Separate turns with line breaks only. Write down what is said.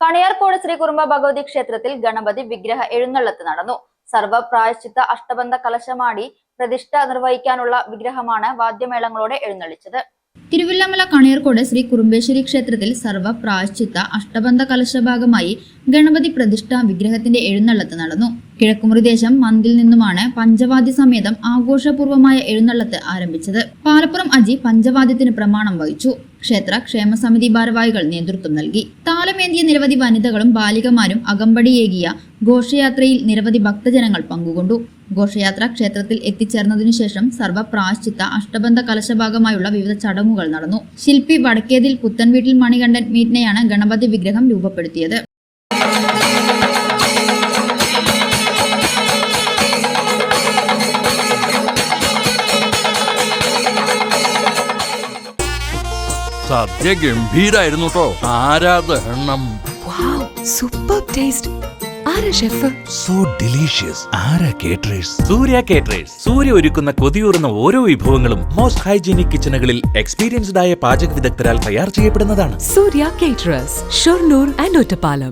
കണിയാർക്കോട് ശ്രീ കുറുമ്പ ഭഗവതി ക്ഷേത്രത്തിൽ ഗണപതി വിഗ്രഹ എഴുന്നള്ളത്ത് നടന്നു. സർവ പ്രായശ്ചിത്ത അഷ്ടബന്ധ കലശമാടി പ്രതിഷ്ഠ നിർവഹിക്കാനുള്ള വിഗ്രഹമാണ് വാദ്യമേളങ്ങളോടെ എഴുന്നള്ളിച്ചത്. തിരുവല്ലമല കണിയർക്കോട് ശ്രീ കുറുമ്പേശ്വരി ക്ഷേത്രത്തിൽ സർവ പ്രായശ്ചിത്ത അഷ്ടബന്ധ കലശഭാഗമായി ഗണപതി പ്രതിഷ്ഠ വിഗ്രഹത്തിന്റെ എഴുന്നള്ളത്ത് നടന്നു. കിഴക്കുമുറി ദേശം മന്തിൽ നിന്നുമാണ് പഞ്ചവാദ്യ സമേതം ആഘോഷപൂർവമായ എഴുന്നള്ളത്ത് ആരംഭിച്ചത്. പാലപ്പുറം അജി പഞ്ചവാദ്യത്തിന് പ്രമാണം വഹിച്ചു. ക്ഷേത്ര ക്ഷേമ സമിതി ഭാരവാഹികൾ നേതൃത്വം നൽകി. താലമേന്തിയ നിരവധി വനിതകളും ബാലികമാരും അകമ്പടിയേകിയ ഘോഷയാത്രയിൽ നിരവധി ഭക്തജനങ്ങൾ പങ്കുകൊണ്ടു. ഘോഷയാത്ര ക്ഷേത്രത്തിൽ എത്തിച്ചേർന്നതിനു ശേഷം സർവപ്രാശ്ചിത്ത അഷ്ടബന്ധ കലശഭാഗമായുള്ള വിവിധ ചടങ്ങുകൾ നടന്നു. ശില്പി വടക്കേതിൽ പുത്തൻവീട്ടിൽ മണികണ്ഠൻ മീറ്റിനെയാണ് ഗണപതി വിഗ്രഹം രൂപപ്പെടുത്തിയത്.
സദ്യ ഗംഭീരായിരുന്നു കേട്ടോ ആരാധനം
സൂപ്പർ ടേസ്റ്റ്. ആരാ ഷെഫ്?
So delicious. ആരാ കേറ്ററേഴ്സ്?
സൂര്യ കേറ്ററേഴ്സ്. സൂര്യ ഒരുക്കുന്ന കൊതിയൂറുന്ന ഓരോ വിഭവങ്ങളും മോസ്റ്റ് ഹൈജീനിക് കിച്ചണുകളിൽ എക്സ്പീരിയൻസ്ഡ് ആയ പാചക വിദഗ്ധരാൽ തയ്യാർ ചെയ്യപ്പെടുന്നതാണ്.
Surya caterers Shoranur and Ottapalam.